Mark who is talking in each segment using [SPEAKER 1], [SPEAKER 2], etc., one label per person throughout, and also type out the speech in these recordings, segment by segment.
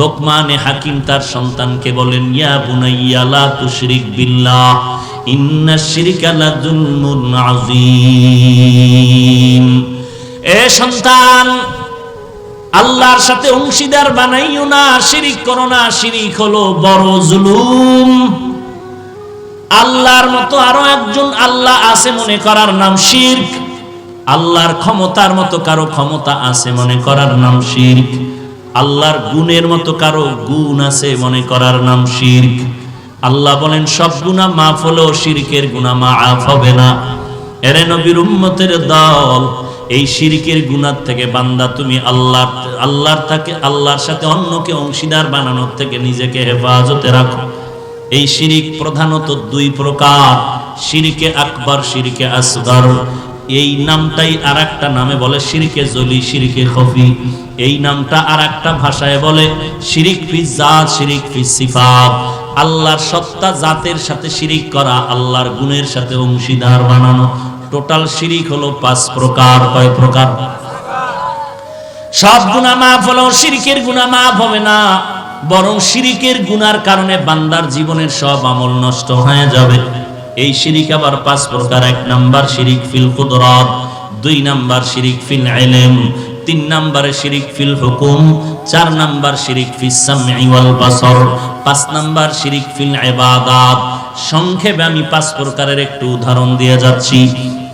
[SPEAKER 1] লোকমানে হাকিম তার সন্তানকে বলেন, ইয়া বুনাইয়া, লা তুশরিক বিল্লাহ, ইন্না শিরকা লাযুলমুন আযীম। এ সন্তান, আল্লাহর সাথে অংশীদার বানাইও না, শিরিক করো না, শিরিক হলো বড় জুলুম। আল্লাহর মতো আরও একজন আল্লাহ আছে মনে করার নাম শিরক। আল্লাহর ক্ষমতার মতো কারও ক্ষমতা আছে মনে করার নাম শিরক। আল্লাহর গুণের মতো কারও গুণ আছে মনে করার নাম শিরক। আল্লাহ বলেন, সব গুণা মাফ হলেও শিরকের গুণা মাফ হবে না। এরে নবীর উম্মতের দল, এই শিরিকের গুণার থেকে বান্দা তুমি আল্লাহ আল্লাহর থাকে আল্লাহর সাথে অন্যকে অংশীদার বানানোর থেকে নিজেকে হেফাজতে রাখো। এই শিরিক প্রধানত দুই প্রকার, শিরিকে আকবর, শিরিকে আসগর। এই নামটাই আর একটা নামে বলে শিরিকে জলি, শিরিকে খফি। এই নামটা আর একটা ভাষায় বলে শিরিক ফি জাত, শিরিক ফি সিফাত। আল্লাহর সত্তা জাতের সাথে শিরিক করা, আল্লাহর গুণের সাথে অংশীদার বানানো। টোটাল শিরিক হলো পাঁচ প্রকার। কয় প্রকার? সব গুণা মাফ হলো, শিরিকের গুণা মাফ হবে না। বরং শিরিকের গুনার কারণে বান্দার জীবনের সব আমল নষ্ট হয়ে যাবে। এই শিরিক আবার পাঁচ প্রকার, এক নাম্বার শিরিক ফিল কুদরত, দুই নাম্বার শিরিক ফিল ইলম, তিন নাম্বারে শিরিক ফিল হুকুম, চার নাম্বার শিরিক ফিস সামঈ ওয়াল বাসর, পাঁচ নাম্বার শিরিক ফিল ইবাদাত। সংক্ষেপে আমি পাঁচ প্রকারের একটু উদাহরণ দিয়ে যাচ্ছি।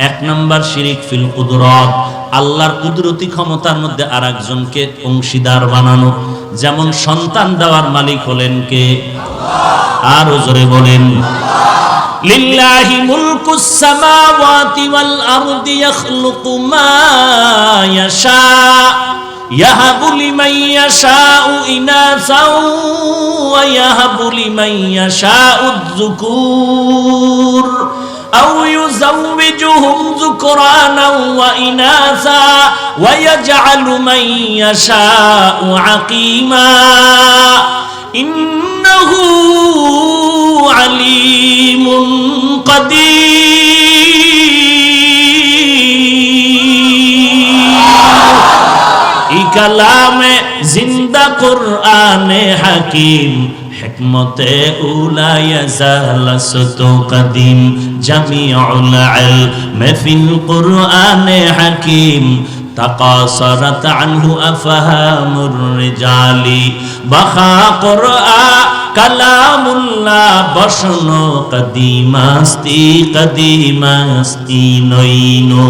[SPEAKER 1] এক নাম্বার শিরিক ফিল কুদরত, আল্লাহর কুদরতি ক্ষমতার মধ্যে আর একজনকে অংশীদার বানানো। যেমন সন্তান দেওয়ার মালিক হলেন কে? আরও জোরে বলেন। لله ملك السماوات والأرض يخلق ما يشاء يهب لمن يشاء إناثا ويهب لمن يشاء الذكور أو يزوجهم ذكرانا وإناثا ويجعل من يشاء عقيما إنه عليم কালামে জিন্দা কোরআনে হাকিম হিকমতে উলায়া জালাসত কদিম জামিউল ইলম ফিল কোরআনে হাকিম تقاصرت عنه أفهام الرجال بخا قرآن কালামুল্লাহ বসন কদিমাস্তি কদিমাস্তি নইনো।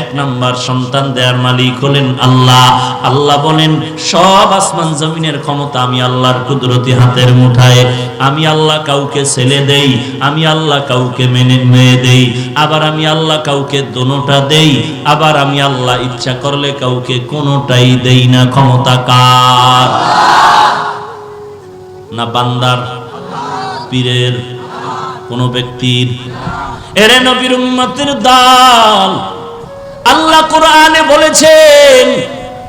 [SPEAKER 1] এক নাম্বার সন্তান দেয়ার মালিক হলেন আল্লাহ। আল্লাহ বলেন, সব আসমান জমিনের ক্ষমতা আমি আল্লাহর কুদরতি হাতের মুঠায়। আমি আল্লাহ কাউকে ছেলে দেই, আমি আল্লাহ কাউকে মেনে মেয়ে দেই। আবার আমি আল্লাহ কাউকে দোনোটা দেই, আবার আমি আল্লাহ ইচ্ছা করলে কাউকে কোনোটাই দেই না। ক্ষমতা কার? না বান্দার, পীরের, কোন ব্যক্তির। এরে নবীর উম্মতের দাল। আল্লাহ কোরআনে বলেছেন,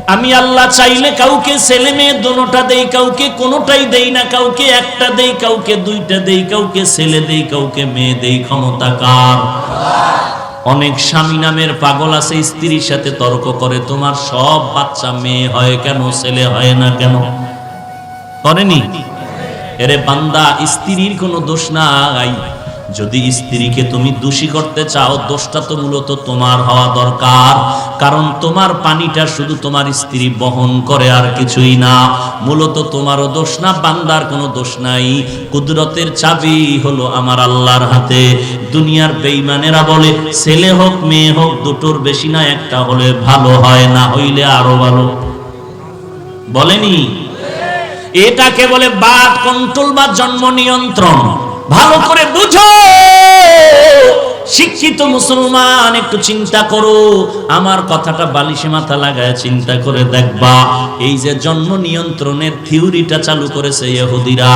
[SPEAKER 1] আমি আল্লাহ চাইলে কাউকে ছেলে মেয়ে দোনোটা দেই, কাউকে কোনোটাই দেই না, কাউকে একটা দেই, কাউকে দুইটা দেই, কাউকে ছেলে দেই, কাউকে মেয়ে দেই। ক্ষমতা কার? অনেক স্বামী নামের পাগল আছে, স্ত্রীর সাথে তর্ক করে, তোমার সব বাচ্চা মেয়ে হয় কেন, ছেলে হয় না কেন? করেনি? এরে বান্দা, স্ত্রীর কোনো দোষ নাই। যদি স্ত্রীকে তুমি দোষী করতে চাও, দোষটা তো মূলত তোমার হওয়া দরকার। কারণ তোমার পানিটা শুধু তোমার স্ত্রী বহন করে আর কিছুই না। মূলত তোমারও দোষ না, বান্দার কোনো দোষ নাই। কুদরতের চাবি হলো আমার আল্লাহর হাতে। দুনিয়ার বেইমানেরা বলে, ছেলে হোক, মেয়ে হোক, দুটোর বেশি না, একটা হলে ভালো হয়, না হইলে আরও ভালো। বলেনি? এটাকে বলে বা কন্ট্রোল বা জন্ম নিয়ন্ত্রণ। ভালো করে বুঝো! শিক্ষিত মুসলমান, একটু চিন্তা করো। আমার কথাটা বালিশে মাথা লাগায় চিন্তা করে দেখবা। এই যে জন্ম নিয়ন্ত্রণের থিওরিটা চালু করেছে ইহুদিরা,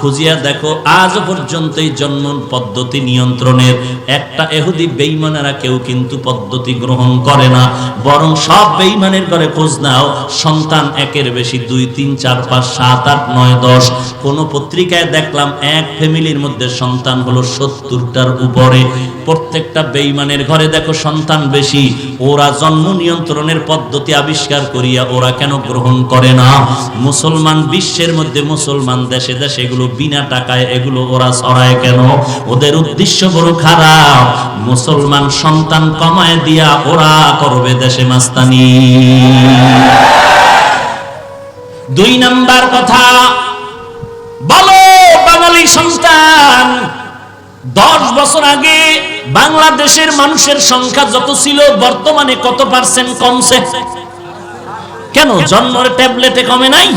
[SPEAKER 1] খুঁজিয়া দেখো, আজ পর্যন্ত এই জন্ম পদ্ধতি নিয়ন্ত্রণের। একটা এহুদি বেইমানেরা কেউ কিন্তু পদ্ধতি গ্রহণ করে না। বরং সব বেইমানের করে খোঁজ নাও, সন্তান একের বেশি দুই, তিন, চার, পাঁচ, সাত, আট, নয়, দশ। কোন পত্রিকায় দেখলাম এক ফ্যামিলির মধ্যে সন্তান হলো সত্তরটার উপরে। প্রত্যেকটা বেঈমানের ঘরে দেখো সন্তান বেশি। ওরা জন্ম নিয়ন্ত্রণের পদ্ধতি আবিষ্কার করিয়া ওরা কেন গ্রহণ করে না? মুসলমান বিশ্বের মধ্যে মুসলমান দেশে দেশে এগুলো বিনা টাকায় এগুলো ওরা ছড়ায় কেন? ওদের উদ্দেশ্য বড় খারাপ। মুসলমান সন্তান কমায় দিয়া ওরা করবে দেশে মাস্তানি। দুই নাম্বার কথা বলো বাঙালি সন্তান। দশ বছর আগে বাংলাদেশের মানুষের সংখ্যা যত ছিল, বর্তমানে কত পার্সেন্ট কমছে? কেন? জন্মের ট্যাবলেটে কমে নাই?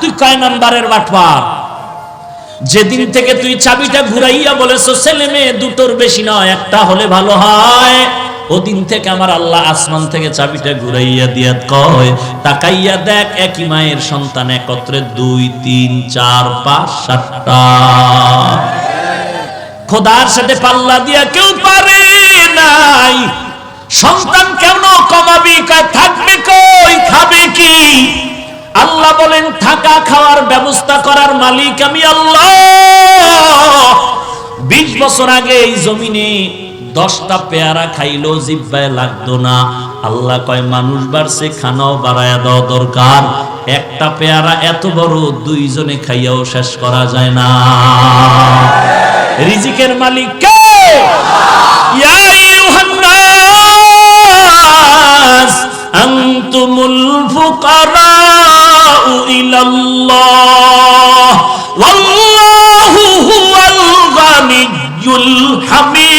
[SPEAKER 1] তুই কয় নাম্বারের বাটপার? যেদিন থেকে তুই চাবিটা ঘুরাইয়া বলেছ, ছেলে মেয়ে দুটোর বেশি নয়, একটা হলে ভালো হয়। ওদিন থেকে আমার আল্লাহ আসমান থেকে চাবিটা ঘুরাইয়া দিয়া কয়, তাকাইয়া দেখ, একই মায়ের সন্তান একত্রে দুই, তিন, চার, পাঁচ, সাতটা। খোদার সাথে পাল্লা দিয়া কেউ পারে নাই। সন্তান কেন কমাবি, কয়, থাকবে কই, খাবে কি? আল্লাহ বলেন, থাকা খাওয়ার ব্যবস্থা করার মালিক আমি আল্লাহ। বিশ বছর আগে এই জমিনে দশটা পেয়ারা খাইলো, জিব্বায় লাগতো না। আল্লাহ কয়, মানুষ বাড়ছে, খানাও বাড়ায়া দেওয়া দরকার। একটা পেয়ারা এত বড়, দুইজনে খাইয়াও শেষ করা যায় না। রিজিকের মালিক কে? হামিদ।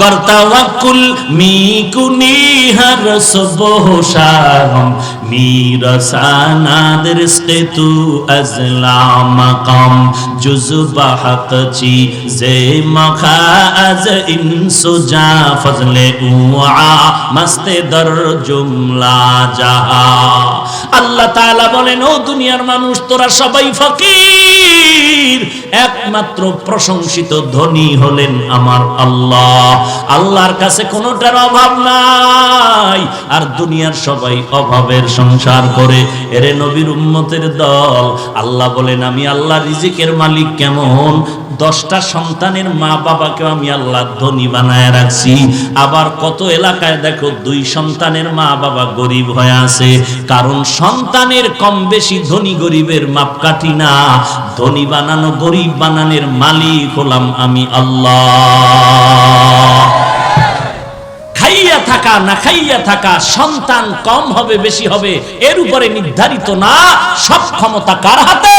[SPEAKER 1] গর্তাওয়াকুল মিকুনি হর সুবহ জুমলা আল্লাহ তাআলা বলেন, ও দুনিয়ার মানুষ, তোরা সবাই ফকির। একমাত্র প্রশংসিত ধনী হলেন আমার আল্লাহ। আল্লাহর কাছে কোনোটার অভাব নাই। আর দুনিয়ার সবাই অভাবের সংসার করে। এরে নবীর উম্মতের দল। আল্লাহ বলেন, আমি আল্লাহ রিজিকের মালিক কেমন? দশটা সন্তানের মা বাবাকে আমি আল্লাহ ধনী বানায় রাখছি। আবার কত এলাকায় দেখো, দুই সন্তানের মা বাবা গরিব হয়ে আছে। কারণ সন্তানের কম বেশি ধনী গরিবের মাপকাঠি না। ধনী বানানো, গরিব বানানের মালিক হলাম আমি আল্লাহ। খাইয়া থাকা, না খাইয়া থাকা, সন্তান কম হবে, বেশি হবে, এর উপরে নির্ধারিত না, সব ক্ষমতা কার হাতে?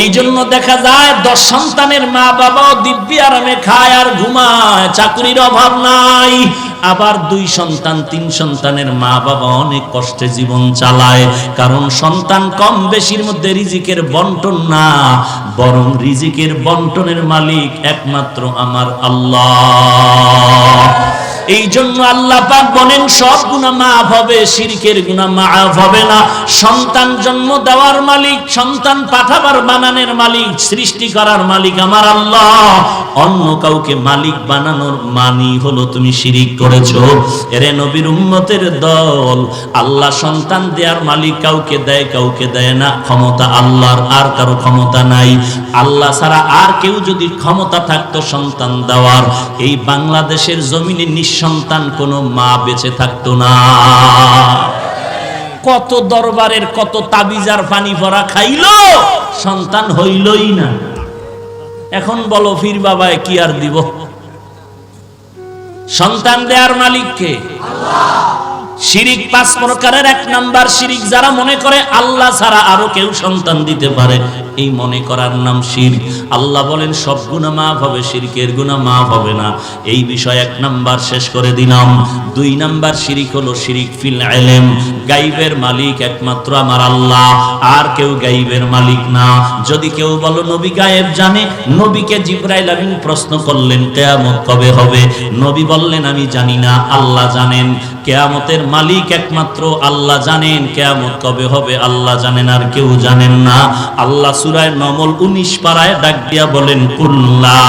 [SPEAKER 1] এই জন্য দেখা যায়, দশ সন্তানের মা বাবাও দিব্যি আরামে খায় আর ঘুমায়, চাকরির অভাব নাই। আবার দুই সন্তান, তিন সন্তানের মা বাবা অনেক কষ্টে জীবন চালায়, কারণ সন্তান কম বেশির মধ্যে রিজিকের বন্টন না, বরং রিজিকের বন্টনের মালিক একমাত্র আমার আল্লাহ। এই জন্য আল্লাহ পাক বলেন, সব গুণা মাফ হবে, শিরকের গুণা মাফ হবে না। সন্তান জন্ম দেওয়ার মালিক, সন্তান পাঠাবার বানানোর মালিক, সৃষ্টি করার মালিক আমার আল্লাহ। অন্য কাউকে মালিক বানানোর মানি হলো তুমি শিরিক করেছ। এরে নবীর উম্মতের দল, আল্লাহ সন্তান দেওয়ার মালিক কাউকে দেয় কাউকে দেয় না। ক্ষমতা আল্লাহর, আর কারও ক্ষমতা নাই। আল্লাহ ছাড়া আর কেউ যদি ক্ষমতা থাকতো সন্তান দেওয়ার, এই বাংলাদেশের জমিনে নিঃসন্তান কোনো মা বেঁচে থাকতো না। কত দরবারের কত তাবিজার পানি ভরা খাইল, সন্তান হইলই না। এখন বলো, ফির বাবায় কি আর দিব? সন্তান দেয়ার মালিককে? শিরিক পাঁচ প্রকারের এক নাম্বার শিরিক যারা মনে করে আল্লাহ ছাড়া আরও কেউ সন্তান দিতে পারে, এই মনে করার নাম শিরিক। আল্লাহ বলেন, সব গুণা মাফ হবে, শিরকের গুণা মাফ হবে না। এই বিষয় এক নাম্বার শেষ করে দিলাম। দুই নাম্বার শিরিক হলো শিরিক ফিল এলেম গাইবের মালিক একমাত্র আমার আল্লাহ। আর কেউ গাইবের মালিক না। যদি কেউ বলো, নবী গায়েব জানে? নবীকে জিব্রাইল আমিন প্রশ্ন করলেন, কেয়ামত কবে হবে? নবী বললেন, আমি জানি না, আল্লাহ জানেন। কেয়ামতের মালিক একমাত্র আল্লাহ জানেন। কেয়ামত কবে হবে, আল্লাহ জানেন, আর কেউ জানেন না। আল্লাহ সুরায় নমল উনিশ পাড়ায় ডাক দিয়া বলেন, কুল্লা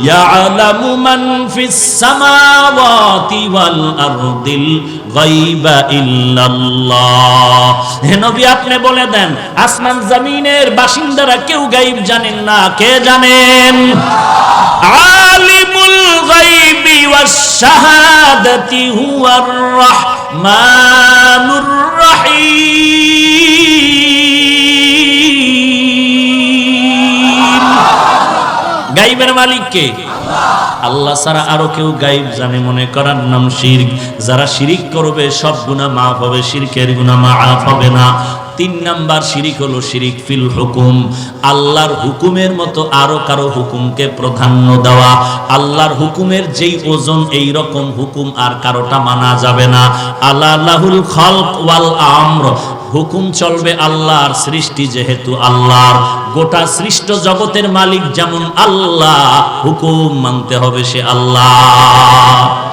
[SPEAKER 1] ইয়ালামু মান ফিস সামাওয়াতি ওয়াল আরদিল গায়বা ইল্লাল্লাহ। হে নবী, আপনি বলে দেন, আসমান জমিনের বাসিন্দারা কেউ গাইব জানেন না, কে জানেন? আলিমুল গায়বি ওয়াস শাহাদাতি হুয়ার রহমানুর রহিম। গাইবের মালিক কে আল্লাহ ছাড়া আরও কেউ গাইব জানে, মনে করার নাম শিরক। যারা শিরিক করবে, সব গুণা মাফ হবে, শিরকের গুণা মাফ হবে না। তিন নাম্বার শিরিক হলো শিরিক ফিল হুকুম। আল্লাহর হুকুমের মতো আরও কারও হুকুমকে প্রাধান্য দেওয়া। আল্লাহর হুকুমের যেই ওজন এই রকম হুকুম আর কারোটা মানা যাবে না। আল্লাহুল খলক ওয়াল আমর। হুকুম চলবে আল্লাহর সৃষ্টি যেহেতু আল্লাহর। গোটা সৃষ্ট জগতের মালিক যেমন আল্লাহ, হুকুম মানতে হবে সে আল্লাহ।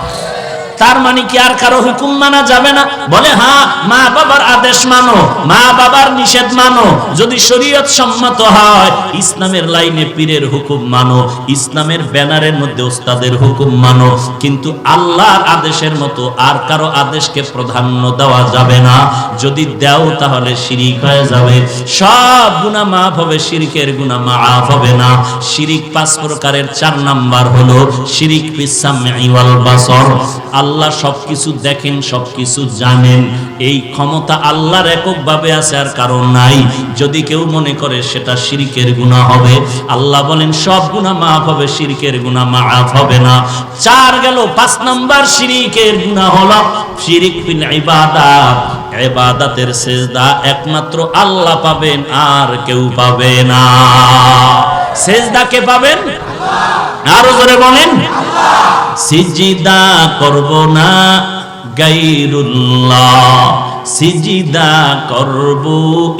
[SPEAKER 1] তার মানে কি আর কারও হুকুম মানা যাবে না? বলে হ্যাঁ মা বাবার আদেশ মানো, মা বাবার নিষেধ মানো। যদি শরীয়ত সম্মত হয়, ইসলামের লাইনে পীরের হুকুম মানো, ইসলামের ব্যানারের মধ্যে ওস্তাদের হুকুম মানো। কিন্তু আল্লাহর আদেশের মতো আর কারও আদেশকে প্রাধান্য দেওয়া যাবে না। যদি দেও, তাহলে শিরিক হয়ে যাবে। সব গুণা মাফ হবে, শিরিকের গুণা মাফ হবে না। শিরিক পাঁচ প্রকারের, চার নাম্বার হলো শিরিক বিসামি ওয়াল বাসর। আল্লাহ সবকিছু দেখেন, সবকিছু জানেন। এই ক্ষমতা আল্লাহর এককভাবে আছে আর কারণ নাই। যদি কেউ মনে করে সেটা শিরিকের গুণা হবে, আল্লাহ বলেন, সব গুণা মাফ হবে, শিরিকের গুণা মাফ হবে না। চার গেল, পাঁচ নাম্বার শিরিকের গুণা হলো শিরিক ফিল ইবাদাত। ইবাদাতের সেজদা একমাত্র আল্লাহ পাবেন, আর কেউ পাবে না। সেজদা কে পাবেন? আরও জোরে বলেন, সিজিদা করব না গাইরুল্লাহ সিজিদা করব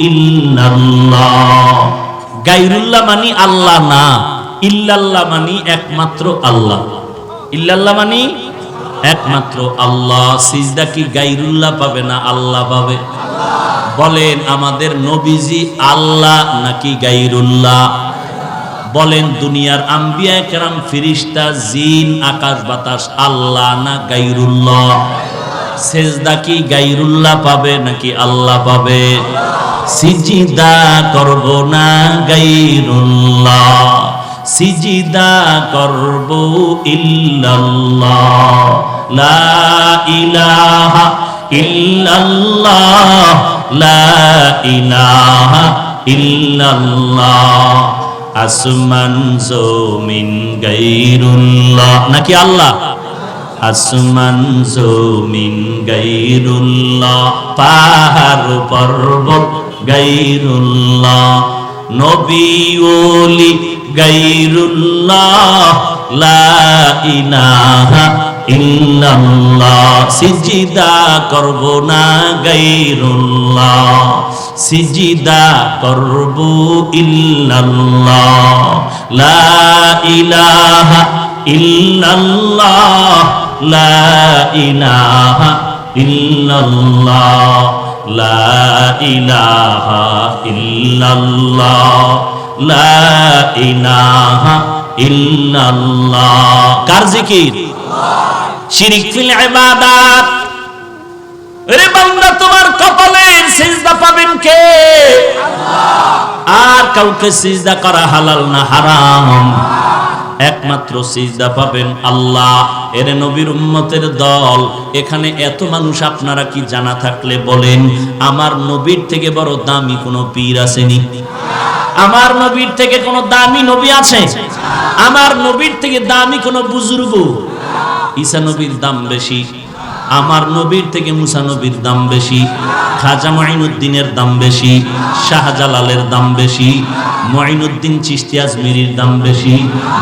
[SPEAKER 1] ইল্লাল্লাহ। গাইরুল্লাহ মানি আল্লাহ না, ইল্লাল্লাহ মানি একমাত্র আল্লাহ। ইল্লাল্লাহ মানি একমাত্র আল্লাহ। সিজদা কি গাইরুল্লাহ পাবে না আল্লাহ পাবে? বলেন, আমাদের নবীজি আল্লাহ নাকি গাইরুল্লাহ বলেন, দুনিয়ার আম্বিয়া কেরাম, ফিরিস্তা, জিন, আকাশ বাতাস, আল্লাহ না গাইরুল্লাহ। সেজদা কি গাইরুল্লাহ পাবে নাকি আল্লাহ পাবে? সিজিদা করব না গাইরুল্লাহ। সিজিদা করব ইল্লাল্লাহ। লা ইলাহা ইল্লাল্লাহ। লা ইলাহা ইল্লাল্লাহ। আসমান জমিন গাইরুল্লাহ। নাকি আল্লাহ? আসমান জমিন গাইরুল্লাহ, পাহাড় পর্বত গাইরুল্লাহ, নবী ওলি গাইরুল্লাহ, লা ইলাহা ইল্লাল্লাহ, সিজিদা করব না গাইরুল্লাহ। সিজিদা করব ইল্লাল্লাহ, লা ইলাহা ইল্লাল্লাহ, লা ইলাহা ইল্লাল্লাহ, লা ইলাহা ইল্লাল্লাহ, লা ইলাহা ইল্লাল্লাহ। কার জিকির? শিরিক ফিল ইবাদাত। তোমার কপালের সিজদা পাবেন কে? আর কাউকে সিজদা করা হালাল না, হারাম। একমাত্র সিজদা পাবেন আল্লাহ। এর নবীর উম্মতের দল। এখানে এত মানুষ আপনারা কি জানা থাকলে বলেন, আমার নবীর থেকে বড় দামি কোনো পীর আসেনি? আমার নবীর থেকে কোনো দামি নবী আছে? আমার নবীর থেকে দামি কোনো বুজুর্গ? ঈসা নবীর দাম বেশি। আমার নবীর থেকে মুসা নবীর দাম বেশি, খাজা মাইনুদ্দিনের দাম বেশি, শাহজালালের দাম বেশি, মঈনুদ্দিন চিশতি আজমিরির দাম বেশি,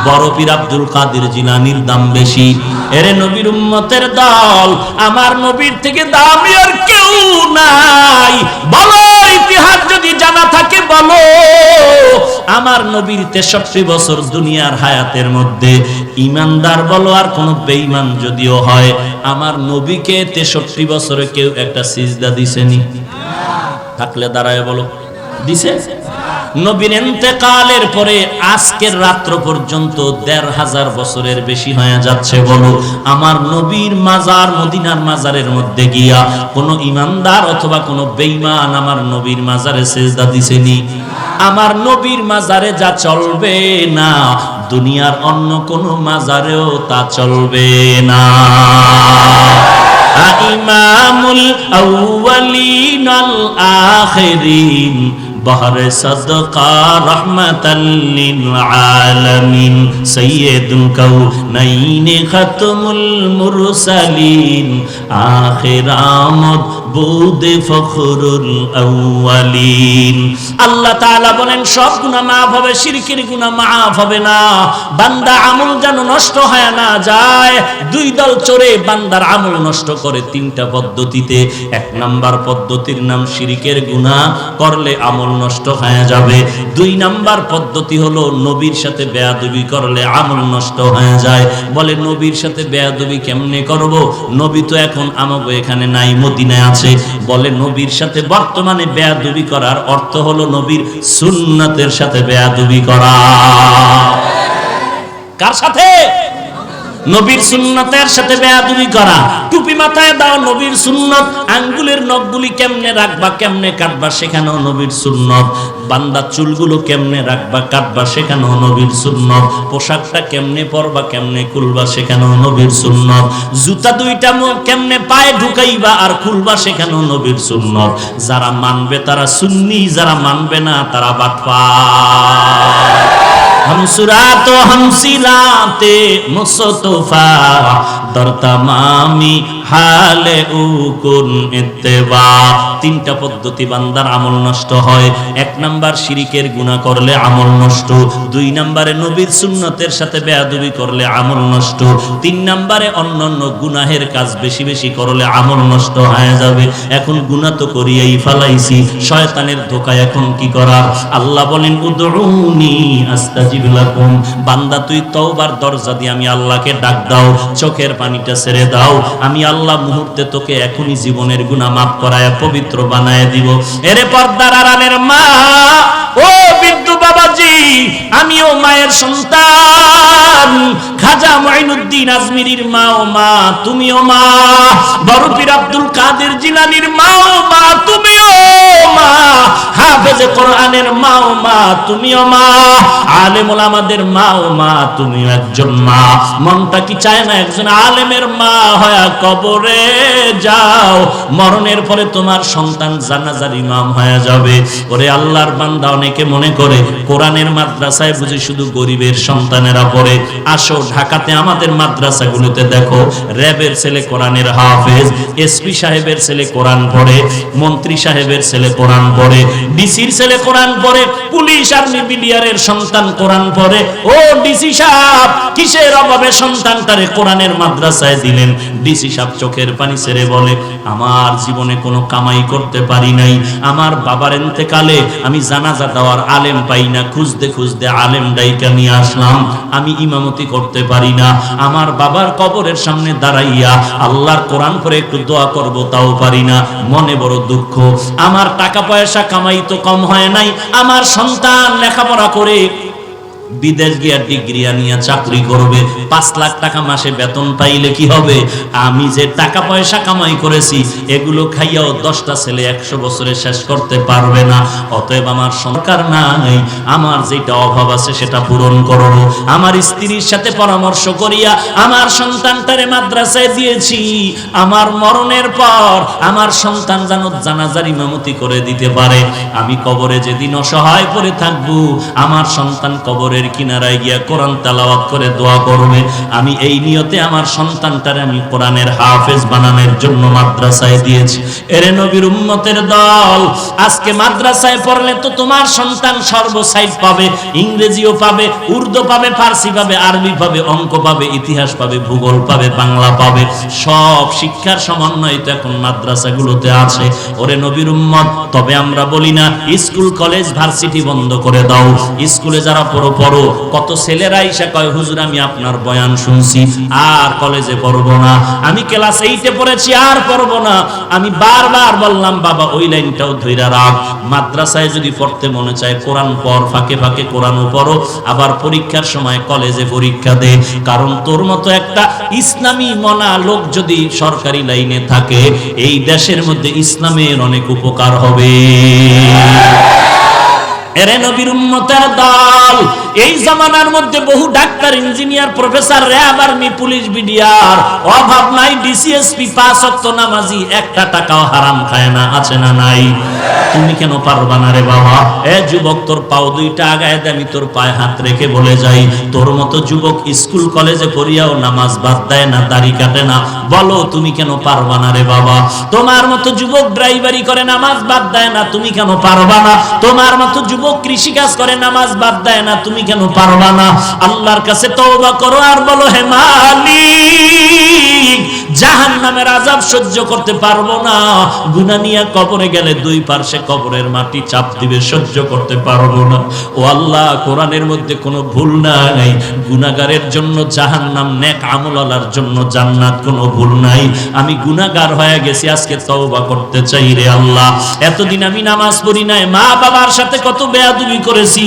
[SPEAKER 1] বড় পীর আব্দুল কাদের জিলানির দাম বেশি। এরে নবীর উম্মতের দল, আমার নবীর থেকে দামি আর কেউ নাই। বলো, ইতিহাস যদি জানা থাকে, বলো। আমার নবীর তেষট্টি বছর দুনিয়ার হায়াতের মধ্যে, ইমানদার বলো আর কোন বেঈমান যদিও হয় আমার নবীকে তেষট্টি বছরে কেউ একটা সিজদা দিছেনি? থাকলে দাঁড়ায় বলো। দিছে? নবীর এতেকালের পরে আজকের রাত্র পর্যন্ত দেড় হাজার বছরের বেশি হয়ে যাচ্ছে বলো। আমার নবীর মাজার মদিনার মাজারের মধ্যে গিয়া কোন ইমানদার অথবা কোন বেঈমান আমার নবীর মাজারে সেজদা দিছেনি? আমার নবীর মাজারে যা চলবে না দুনিয়ার অন্য কোন মাজারেও তা চলবে না। ইমামুল আউয়ালিন আল আখিরিন। বহর সদকা আলামিন। সৈয়দুল কাউনাইন খতমুল মুরসালিন। আখির আমদ বুদে ফখরুল আউয়ালিন। আল্লাহ তাআলা বলেন, সব গুনাহ মাফ হবে, শিরকের গুনাহ মাফ হবে না। বান্দা আমল যেন নষ্ট হয় না যায়, দুই দল চড়ে বান্দার আমল নষ্ট করে তিনটা পদ্ধতিতে। এক নাম্বার পদ্ধতির নাম, শিরিকের গুনাহ, করলে আমল নষ্ট হয়ে যাবে। দুই নাম্বার পদ্ধতি হলো, নবীর সাথে বেয়াদবি করলে আমল নষ্ট হয়ে যায়। বলে, নবীর সাথে বেয়াদবি কেমনে করব? নবী তো এখন আমাকে এখানে নাই, মদিনায় আছে। বলে, নবীর সাথে বর্তমানে বেয়াদবি করার অর্থ হলো, নবীর সুন্নাতের সাথে বেয়াদবি করা। কার সাথে? নবীর সুন্নতের সাথে বেয়াদবি করা। টুপি মাথায় দাও, নবীর সুন্নত। আঙ্গুলের নখগুলি কেমনে রাখবা, কেমনে কাটবা, সেখানেও নবীর সুন্নত। বান্দা চুলগুলো কেমনে রাখবা, কাটবা, সেখানেও নবীর সুন্নত। পোশাকটা কেমনে পরবা, কেমনে খুলবা, সেখানেও নবীর সুন্নত। জুতা দুইটা কেমনে পায়ে ঢুকাইবা আর খুলবা, সেখানেও নবীর সুন্নত। যারা মানবে তারা সুন্নি, যারা মানবে না তারা বাটপা ہم سرات و ہم سیلات مصطفیٰ در তামামি হালে উকুন ইত্তেবা। তিনটা পদ্ধতি বান্দার আমল নষ্ট হয়। এক নাম্বার শিরিকের করলে আমল নষ্ট। দুই নাম্বারে নবীর সুন্নতের সাথে করলে আমল নষ্ট। তিন নাম্বারে কাজ বেশি বেশি করলে আমল নষ্ট হয়ে যাবে। এখন গুনাহ তো করিয়াই ফালাইছি। শয়তানের ধোকা এখন কি করার? আল্লাহ বলেন উদরুনি বান্দা, তুই তওবার দরজা দিয়ে আমি আল্লাহকে ডাক দাও। চোখের পানিটা ছেড়ে দাও। আমি আল্লাহ মুহূর্তে তোকে এখনই জীবনের গুণা মাফ করায় পবিত্র বানায় দিব। এরে পর্দার আড়ালের মা, ও বিদ্যু বাবাজি, আমিও মায়ের সন্তান। খাজা মাইনুদ্দিন আজমিরির মা ও মা, তুমিও মা। বড় পীর আব্দুল কাদের জিলানির মা ও মা, তুমিও মা। হাফেজে কোরআনের মা ও মা, তুমিও মা। আলেমুল আমাদের মা ও মা, তুমিও একজন মা। মনটা কি চায় না একজন আলেমের মা হয়া কবরে যাও? মরণের পরে তোমার সন্তান জানাজার ইমাম হয়ে যাবে। ওরে আল্লাহর বান্দা অনেকে মনে করে, কোরআনের মাদ্রাসায় বুঝি শুধু গরিবের সন্তানেরা পড়ে। আসো ঢাকাতে আমাদের মাদ্রাসাগুলোতে দেখো, র্যাবের ছেলে কোরআনের হাফেজ, এসপি সাহেবের ছেলে কোরআন পড়ে, মন্ত্রী সাহেবের ছেলে কোরআন পড়ে, ডিসির ছেলে কোরআন পড়ে, পুলিশ আর্মি বিডিআরের সন্তান কোরআন পড়ে। ও ডিসি সাহেব, কিসের অভাবে সন্তান তারে কোরআনের মাদ্রাসায় দিলেন? ডিসি সাহেব চোখের পানি ছেড়ে বলে আমার জীবনে কোনো কামাই করতে পারি নাই। আমার বাবার এতেকালে আমি জানাজা দেওয়ার আলেম পাই না। খুঁজতে খুঁজতে আলেম ডাইকা নিয়ে আসলাম। আমি ইমামতি করতে পারি না। আমার বাবার কবরের সামনে দাঁড়াইয়া আল্লাহর কোরআন করে একটু দোয়া করব, তাও পারি না। মনে বড় দুঃখ। আমার টাকা পয়সা কামাই তো কম হয় নাই। আমার সন্তান লেখাপড়া করে বিদেশ গিয়া ডিগ্রি আনিয়া চাকরি করবে, পাঁচ লাখ টাকা মাসে বেতন পাইলে কি হবে? আমি যে টাকা পয়সা কামাই করেছি, এগুলো খাইয়াও দশটা ছেলে একশো বছরে শেষ করতে পারবে না। অতএব আমার সরকার নাই, আমার যেটা অভাব আছে সেটা পূরণ করব আমার স্ত্রীর সাথে পরামর্শ করিয়া আমার সন্তানটারে মাদ্রাসায় দিয়েছি। আমার মরণের পর আমার সন্তান যেন জানাজার ইমামতি করে দিতে পারে। আমি কবরে যেদিন অসহায় পড়ে থাকব, আমার সন্তান কবরে কবরের কিনারায় গিয়া কোরআন তালাওয়াত করে দোয়া করবে। আমি এই নিয়তে আমার সন্তানটারে আমি কোরআনের হাফেজ বানানোর জন্য মাদ্রাসায় দিয়েছি। এরে নবীর উম্মতের দল, আজকে মাদ্রাসায় পড়লে তো তোমার সন্তান সর্বসাইড পাবে, ইংরেজিও পাবে, উর্দু পাবে, ফার্সি পাবে, আরবি পাবে, অঙ্ক পাবে, ইতিহাস পাবে, ভূগোল পাবে, বাংলা পাবে, সব শিক্ষার সমন্বয় তো এখন মাদ্রাসাগুলোতে আছে। ওরে নবীর উম্মত, তবে আমরা বলি না, স্কুল, কলেজ, ভার্সিটি বন্ধ করে দাও। স্কুলে যারা পড়ো। পড়ো। কত ছেলেরা ইসা কয়, হুজুর, আমি আপনার বয়ান শুনছি, আর কলেজে পড়ব না। আমি ক্লাস এইটে পড়েছি, আর পড়ব না। আমি বারবার বললাম, বাবা, ওই লাইনটাও ধইরা রাখ। মাদ্রাসায় যদি পড়তে মনে চায়, কোরআন পড়, ফাঁকে ফাঁকে কোরআনও পড়ো। আবার পরীক্ষার সময় কলেজে পরীক্ষা দে। কারণ তোর মতো একটা ইসলামী মনা লোক যদি সরকারি লাইনে থাকে, এই দেশের মধ্যে ইসলামের অনেক উপকার হবে। তোর আমি তোর পায়ে হাত রেখে বলে যাই। তোর মতো যুবক স্কুল, কলেজে পড়িয়াও নামাজ বাদ দেয় না, দাড়ি কাটে না। বলো, তুমি কেন পারবা না রে বাবা? তোমার মতো যুবক ড্রাইভারি করে নামাজ বাদ দেয় না, তুমি কেন পারবা না? তোমার মতো যুবক কৃষি কাজ করে, নামাজ বাদ দেয় না, তুমি কেন পারবা না? আল্লাহর কাছে তওবা করো আর বলো, হে মালিক জাহান নামের আজাব সহ্য করতে পারব না। গুনা নিয়ে কবরে গেলে দুই পার্শ্বে কবরের মাটি চাপ দিবে, সহ্য করতে পারব না। ও আল্লাহ, কোরআনের মধ্যে কোনো ভুল নাই। গুনাগারের জন্য জাহান নাম নেক আমলালার জন্য জান্নাত কোনো ভুল নাই। আমি গুনাগার হয়ে গেছি, আজকে তওবা করতে চাই রে আল্লাহ। এতদিন আমি নামাজ পড়ি নাই মা বাবার সাথে কত বেয়াদবি করেছি।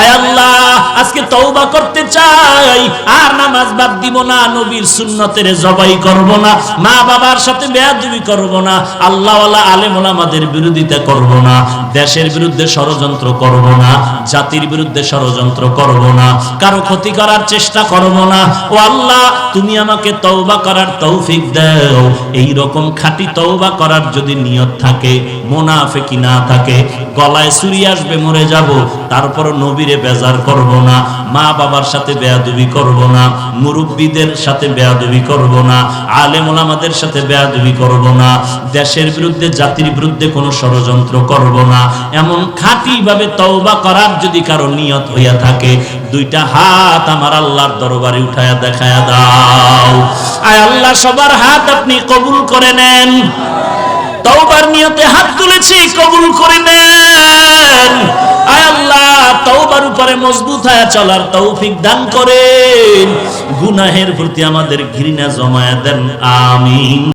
[SPEAKER 1] আয় আল্লাহ, আজকে তওবা করতে চাই। আর নামাজ বাদ দিব না, নবীর সুন্নতের জবাই করব না, মা বাবার সাথে বেয়াদবি করব না, আল্লাহওয়ালা আলেম ওলামাদের বিরোধিতা করব না, দেশের বিরুদ্ধে ষড়যন্ত্র করব না, জাতির বিরুদ্ধে ষড়যন্ত্র করব না, কারও ক্ষতি করার চেষ্টা করব না। ও আল্লাহ, তুমি আমাকে তওবা করার তৌফিক দাও। এই রকম খাঁটি তওবা করার যদি নিয়ত থাকে মোনাফেকি না থাকে গলায় ছুরি আসবে, মরে যাব। তারপর নবীরে বেজার করব না, মা বাবার সাথে বেয়াদুবি করব না, মুরব্বীদের সাথে বেয়াদুবি করব না আলেম ওলামাদের সাথে বেয়াদবি করব না, দেশের বিরুদ্ধে, জাতির বিরুদ্ধে কোনো ষড়যন্ত্র করব না। এমন খাঁটি ভাবে তওবা করার যদি কারও নিয়ত হইয়া থাকে, দুইটা হাত আমার আল্লাহর দরবারে উঠায়া দেখায়া দাও। আয় আল্লাহ, সবার হাত আপনি কবুল করে নেন। তওবার নিয়তে হাত তুলেছি, কবুল করে নেন। আয় আল্লাহ, তওবার উপরে মজবুত হয়ে চলার তৌফিক দান করেন। গুনাহের প্রতি আমাদের ঘৃণা জমায়া দেন, আমিন।